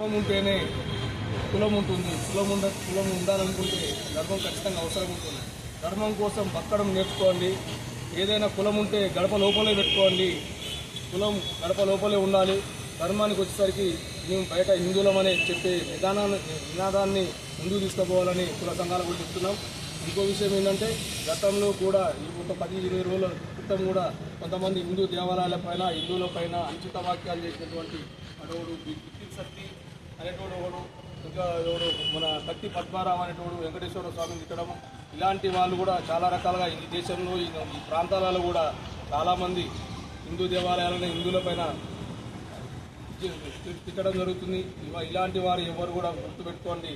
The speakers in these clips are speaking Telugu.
కులం ఉంటేనే కులం ఉంటుంది కులం ఉండ కులం ఉండాలనుకుంటే ధర్మం ఖచ్చితంగా అవసరం ఉంటుంది. ధర్మం కోసం బతకడం నేర్చుకోండి. ఏదైనా కులం ఉంటే గడప లోపలే పెట్టుకోండి. కులం గడప లోపలే ఉండాలి. ధర్మానికి వచ్చేసరికి మేము బయట హిందువులమనే చెప్పే విధానాన్ని నినాదాన్ని ముందుకు తీసుకుపోవాలని కుల సంఘాలు కూడా చెప్తున్నాం. ఇంకో విషయం ఏంటంటే గతంలో కూడా ఈ ఒక పది ఇరవై రోజుల క్రితం కూడా కొంతమంది హిందూ దేవాలయాల పైన హిందువుల పైన అంచిత వాక్యాలు చేసినటువంటి అడవుడు బిక్కి అనేటువంటి ఒకడు ఇంకా ఎవడు? మన కత్తి పద్మారావు అనేటువంటి వెంకటేశ్వర స్వామిని తిట్టడం ఇలాంటి వాళ్ళు కూడా చాలా రకాలుగా ఈ దేశంలో ఈ ప్రాంతాలలో కూడా చాలామంది హిందూ దేవాలయాలను హిందువుల పైన తిట్టడం జరుగుతుంది. ఇలాంటి వారు ఎవరు కూడా గుర్తుపెట్టుకోండి.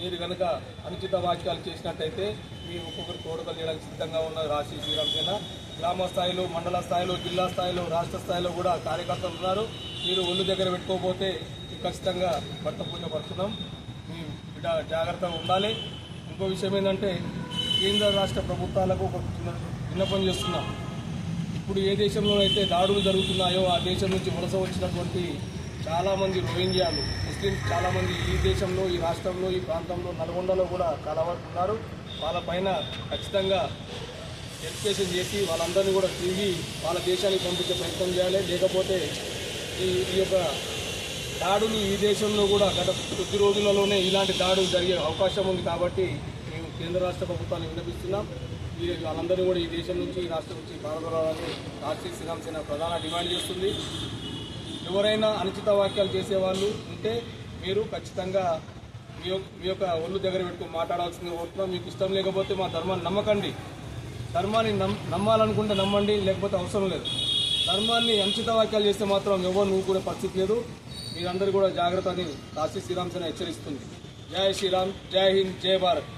మీరు కనుక అనుచిత వాక్యాలు చేసినట్టయితే మీరు ఒక్కొక్కరు తోడుకలు చేయడానికి సిద్ధంగా ఉన్న రాశి శ్రీరామసేన గ్రామ స్థాయిలో మండల స్థాయిలో జిల్లా స్థాయిలో రాష్ట్ర స్థాయిలో కూడా కార్యకర్తలు ఉన్నారు. మీరు ఒళ్ళు దగ్గర పెట్టుకోకపోతే ఖచ్చితంగా భర్త పూజ పడుతున్నాం మీ బిడ్డ జాగ్రత్తగా ఉండాలి. ఇంకో విషయం ఏంటంటే కేంద్ర రాష్ట్ర ప్రభుత్వాలకు ఒక చిన్న విన్నపం చేస్తున్నాం. ఇప్పుడు ఏ దేశంలో అయితే దాడులు జరుగుతున్నాయో ఆ దేశం నుంచి వలస వచ్చినటువంటి చాలామంది రోహింగ్యాలు ముస్లిమ్స్ చాలామంది ఈ దేశంలో ఈ రాష్ట్రంలో ఈ ప్రాంతంలో నల్గొండలో కూడా చాలా వాళ్ళ పైన వాళ్ళపైన ఖచ్చితంగా ఎడ్యుకేషన్ చేసి వాళ్ళందరినీ కూడా తిరిగి వాళ్ళ దేశానికి పంపించే ప్రయత్నం చేయాలి. లేకపోతే ఈ ఈ యొక్క దాడులు ఈ దేశంలో కూడా గత కొద్ది రోజులలోనే ఇలాంటి దాడులు జరిగే అవకాశం ఉంది కాబట్టి మేము కేంద్ర రాష్ట్ర ప్రభుత్వాన్ని విన్నపిస్తున్నాం. ఈ వాళ్ళందరూ కూడా ఈ దేశం నుంచి ఈ రాష్ట్రం నుంచి పాల్గొనాలని రాష్ట్రీయ శ్రీరామసేన ప్రధాన డిమాండ్ చేస్తుంది. ఎవరైనా అనుచిత వాక్యాలు చేసేవాళ్ళు ఉంటే మీరు ఖచ్చితంగా మీ యొక్క మీ యొక్క ఒళ్ళు దగ్గర పెట్టుకుని మాట్లాడాల్సింది కోరుతున్నాం మీకు ఇష్టం లేకపోతే మా ధర్మాన్ని నమ్మకండి. ధర్మాన్ని నమ్ నమ్మాలనుకుంటే నమ్మండి లేకపోతే అవసరం లేదు. ధర్మాన్ని అంచిత వాక్యాలు చేస్తే మాత్రం ఎవరు నువ్వు కూడా పరిస్థితి లేదు. మీరందరూ కూడా జాగ్రత్త అని కాశీ శ్రీరామ్ సేన హెచ్చరిస్తుంది. జై శ్రీరామ్ జై హింద్ జై భారత్.